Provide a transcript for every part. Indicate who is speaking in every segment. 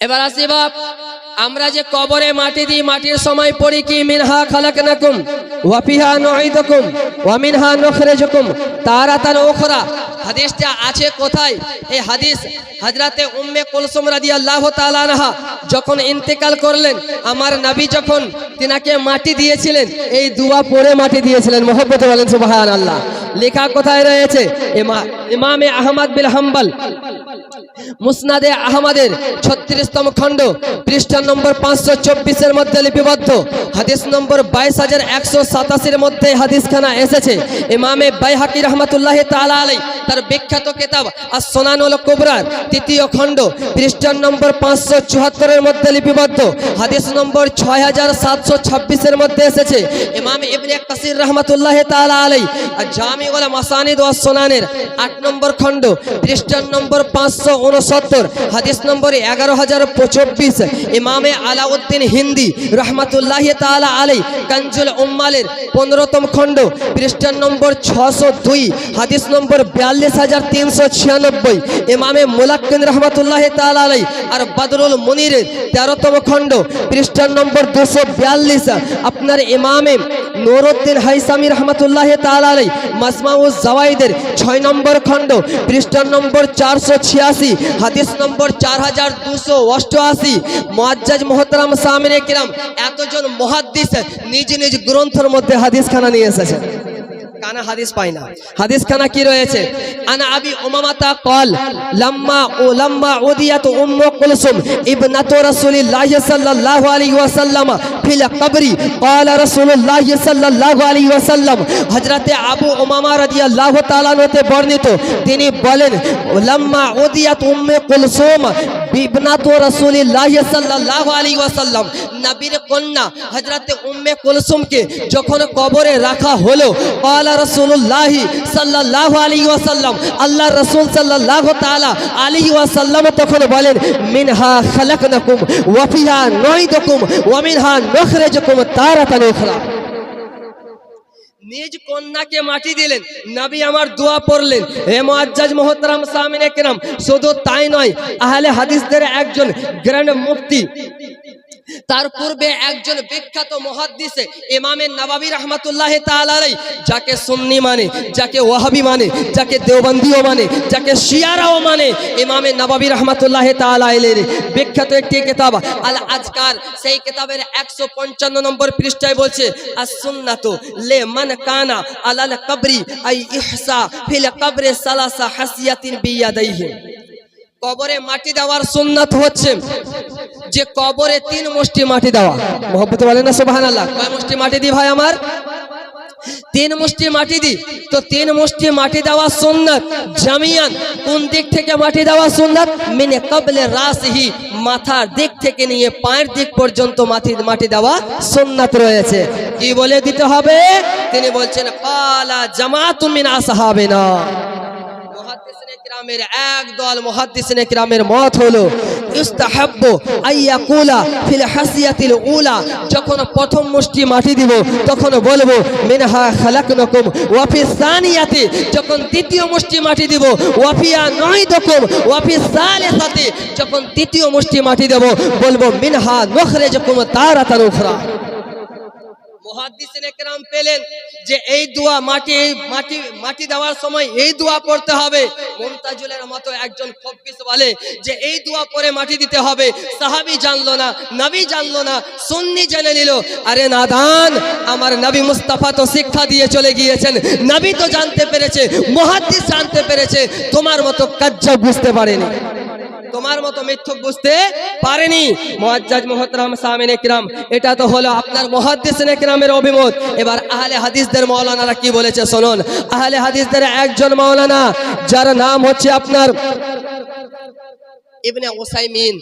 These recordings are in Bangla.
Speaker 1: এবার আসি বাপ, আমরা যে কবরে মাটি দিই, মাটির সময় পড়ি কি? মিনহা খালাকনাকুম, ওয়া ফিহা নুঈদুকুম, ওয়া মিনহা নুখরিজুকুম। তারাতান উখরা, হাদিসটা আছে কোথায়? এই হাদিস হযরতে উম্মে কুলসুম রাদিয়াল্লাহু তাআলা আনহা যখন ইন্তেকাল করলেন, আমার নবী যখন তিনাকে মাটি দিয়েছিলেন, এই দুয়া পড়ে মাটি দিয়েছিলেন। মোহব্বত বলেন সুবহানাল্লাহ। লেখা কোথায় রয়েছে? ইমা- ইমামে আহমদ বিল হাম্বল মুসনাদে আহমদের ছত্রিশতম খণ্ড, পৃষ্ঠা নম্বর পাঁচশো চব্বিশের মধ্যে লিপিবদ্ধ। হাদিস নম্বর বাইশ হাজার একশো সাতাশির মধ্যে হাদিসখানা এসেছে। ইমামে বাইহাকি রহমতুল্লাহ তালা আলাই তার বিখ্যাত কেতাব আর সোনানুল কুবরার তৃতীয় খণ্ড, পৃষ্ঠা নম্বর পাঁচশো চুয়াত্তরের মধ্যে লিপিবদ্ধ। হাদিস নম্বর ছয় হাজার সাতশো ছাব্বিশের মধ্যে এসেছে। ইমাম ইবনে কাসির রহমতুল্লাহ তালা আলাই আর জামিউল মাসানিদ ওয়াস সোনানের আট নম্বর খণ্ড, পৃষ্ঠা নম্বর পাঁচশো উনসত্তর, হাদিস নম্বর এগারো হাজার চব্বিশ ইমামে আলাউদ্দিন হিন্দি রহমতুল্লাহ তালা আলাই কাঞ্জুল উম্মালের পনেরোতম খণ্ড পৃষ্ঠা নম্বর ছশো দুই, হাদিস নম্বর বিয়াল্লিশ হাজার তিনশো ছিয়ানব্বই, ইমামে মুলাক্কিন রহমতুল্লাহ তালা আলাই আর বদরুল মুনিরের তেরোতম খণ্ড পৃষ্ঠা নম্বর দুশো বিয়াল্লিশ, আপনার ইমামে নুরুদ্দিন হাইসামি রহমতুল্লাহ তালা আলাই মাসমাউজ জাওয়াইদের ছয় নম্বর খণ্ড পৃষ্ঠা নম্বর চারশো ছিয়াশি হাদিস নম্বর চার হাজার দুশো অষ্টআশি। মোয়াজ্জাজ মোহতারাম সামনে কিরাম এতজন মহাদ্দিস নিজ নিজ গ্রন্থের মধ্যে হাদিস খানা নিয়ে এসেছেন। কানা হাদিস পাই না। হাদিস খানা কি রয়েছে? কুলসুম ইবনাতু রাসূলিল্লাহ সাল্লাল্লাহু আলাইহি ওয়াসাল্লাম ফিল কবরি। ক্বালা রাসূলুল্লাহ সাল্লাল্লাহু আলাইহি ওয়াসাল্লাম, হযরতে আবু উমামা রাদিয়াল্লাহু তাআলা হতে বর্ণিত, তিনি বলেন, লাম্মা উদিয়াত উম্মে কুলসুম বিবনাতু রাসূলিল্লাহ সাল্লাল্লাহু আলাইহি ওয়াসাল্লাম। নবীর কন্যা হযরতে উম্মে কুলসুমকে যখন কবরে রাখা হলো, ক্বালা রাসূলুল্লাহ সাল্লাল্লাহু আলাইহি ওয়াসাল্লাম আল্লাহ রাসূল সাল্লাল্লাহু তাআলা আলাইহি ওয়াসাল্লাম তখন বলেন মিনহা খালাকনাকুম, ওয়া ফিহা নুঈদুকুম নিজ কন্যাকে মাটি দিলেন, নাবি আমার দোয়া পড়লেন। হে মোয়াজ্জাজ মুহতারাম সামিনে কেরাম শুধু তাই নয়, আহলে হাদিসদের একজন গ্র্যান্ড মুফতি তার পূর্বে একজন বিখ্যাত মহাদ্দিসে ইমামে নবাবী রহমাতুল্লাহ তাআলাই যাকে সুন্নি মানে যাকে ওয়াহাবি মানে যাকে দেওবন্দিও মানে যাকে শিয়ারাও মানে ইমামে নবাবী রহমাতুল্লাহ তাআলাইলের বিখ্যাত একটি কিতাব। আল আজকার, সেই কিতাবের একশো পঞ্চান্ন নম্বর পৃষ্ঠায় বলছে আর সুন্নাতু লে মান কানা আলাল কবরি আই ইহসা ফিল কবরে সালাসা হাসিয়াতিন বিয়াদাইহি। কবরে মাটি দেওয়ার সুন্নাত হচ্ছে যে কবরে তিন মুষ্টি মাটি দেওয়া। মোহব্বত বলেন না, সুবহানাল্লাহ। কয় মুষ্টি মাটি দি ভাই আমার? তিন মুষ্টি মাটি দি। তো তিন মুষ্টি মাটি দেওয়া সুন্নাত জামিয়ান। কোন দিক থেকে মাটি দেওয়া সুন্নাত? মিনে কবলে রাসহি, মাথার দিক থেকে নিয়ে পায়ের দিক পর্যন্ত মাটি মাটি দেওয়া সুন্নাত রয়েছে। কি বলে দিতে হবে? তিনি বলছেন, পালা জামাতুম মিন আসহাবিনা মুহাদ্দিসিনে কিরামের এক দল মুহাদ্দিসিনে কিরামের মত হলো ইস্তাহাব্বু আইয়াকুলা ফিল হাসিয়াতিল উলা। যখন প্রথম মুষ্টি মাটি দিব, তখন বলব, মিনহা খালাকনাকুম ওয়া ওয়াফি সানিয়াতে। যখন তৃতীয় মুষ্টি মাটি দিব ওয়াফিয়া ফিয়া নাইদুকুম ওয়া সালে সালিসাতি। যখন তৃতীয় মুষ্টি মাটি দেব, বলব, মিনহা নুখরিজুকুম তারাতান উখরা। পেলেন যে এই মাটি মাটি মাটি দেওয়ার সময় এই হবে। মতো একজন বলে যে এই মাটি দিতে হবে জানলো না, নবী জানলো না, সুন্নি জেনে নিল, আরে আমার নবী মুস্তাফা তো শিক্ষা দিয়ে চলে গিয়েছেন, নবী তো জানতে পেরেছে, মুহাদ্দিস জানতে পেরেছে, তোমার মতো কাজ্জাব বুঝতে পারেনি। তোমার মতো মিথ্যুক বুঝতে পারেনি। মুআজ্জাজ মোহতরাম সামিন একরাম এটা তো হলো আপনার মহাদিস একরামের অভিমত। এবার আহলে হাদিসদের মৌলানারা কি বলেছে শুনুন। আহলে হাদিসদের একজন মৌলানা যার নাম হচ্ছে আপনার ইবনে উসাইমিন।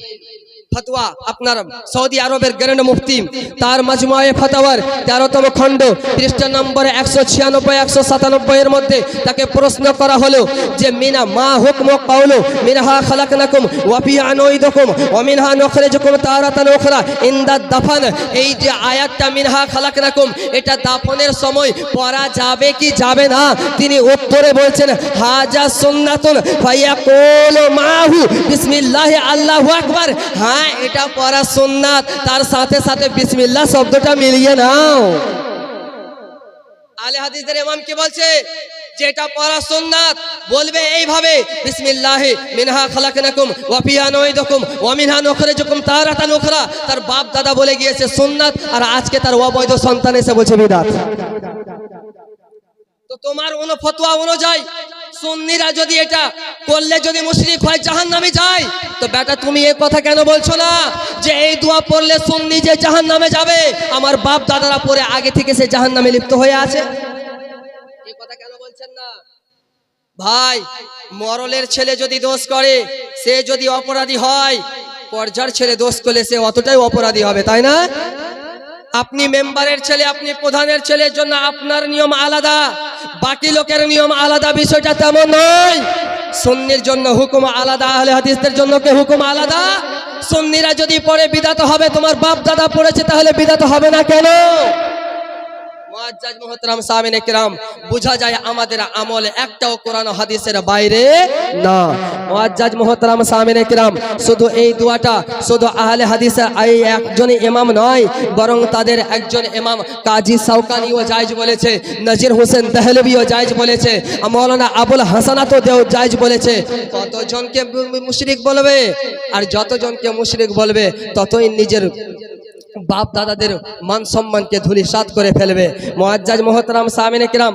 Speaker 1: ফতোয়া আপনার সৌদি আরবের গ্র্যান্ড মুফতি, তার মাজমুয়ে ফতাওয়ার তেরোতম খণ্ড, পৃষ্ঠা নম্বর একশো ছিয়ানব্বই, একশো সাতানব্বই এর মধ্যে তাকে প্রশ্ন করা হলো যে, মিনা মা হুকম কাউলু মিনহা খালাকনাকুম ওয়াফি আনুইদুকুম ওয়া মিনহা নুখরিজুকুম তারাতান উখরা ইনদা দাফান। এই যে আয়াতটা, মিনহা খালাকনাকুম এটা দাফনের সময় পড়া যাবে কি যাবে না? তিনি উত্তরে বলছেন, হাজা সুন্নাতুন ফায়াকুলু মাহু, বিসমিল্লাহ আল্লাহু আকবার। হ্যাঁ এটা পড়া সুন্নাত। তার সাথে সাথে বিসমিল্লাহ শব্দটা মিলিয়ে নাও। আলে হাদিসদের ইমাম কি বলছে? যেটা পড়া সুন্নাত, বলবে এইভাবে মিনহা তার বাপ দাদা বলে গিয়েছে আর আজকে তার অবৈধ সন্তান এসে বলছে বিদাত। তোমার অনু অনুযায়ী সুন্নিরা যদি এটা করলে যদি মুশরিক হয়, জাহান্নামে যায়। তো বেটা, তুমি এই কথা কেন বলছো না? যে এই দোয়া পড়লে সুন্নি যে জাহান্নামে যাবে, আমার বাপ দাদারা পরে আগে থেকে সে জাহান্নামে লিপ্ত হয়ে আছে। এই কথা কেন বলছেন না? ভাই, মরলের ছেলে যদি দোষ করে, সে যদি অপরাধী হয়, পর্যার ছেলে দোষ করলে সে অতটাই অপরাধী হবে, তাই না? আপনি মেম্বারের ছেলে, আপনি প্রধানের ছেলের জন্য আপনার নিয়ম আলাদা, বাকি লোকের নিয়ম আলাদা, বিষয়টা তেমন নয়। সুন্নির জন্য হুকুম আলাদা, আহলে হাদিসদের জন্য কে হুকুম আলাদা? সন্নিরা যদি পরে বিদাত হবে, তোমার বাপ দাদা পড়েছে, তাহলে বিদাত হবে না কেন? মুআজ্জাজ মুহতারাম সামিনে কিরাম বোঝা যায় আমাদের আমল একটাও কোরআন হাদিসের বাইরে না। মুআজ্জাজ মুহতারাম সামিনে কিরাম শুধু এই দোয়াটা, শুধু আহলে হাদিসের এই একজন ইমাম নয়, বরং তাদের একজন ইমাম কাজী সাউকানিও জায়েজ বলেছে, নজির হোসেন দেহলভিও জায়েজ বলেছে, মৌলানা আবুল হাসানাতও দেও জায়েজ বলেছে। কতজনকে মুশরিক বলবে? আর যতজনকে মুশরিক বলবে, ততই নিজের বাপ দাদাদের মান সম্মানকে ধুলিসাত করে ফেলবে। মোয়াজ্জাজ মোহতরাম সামিনে কিরাম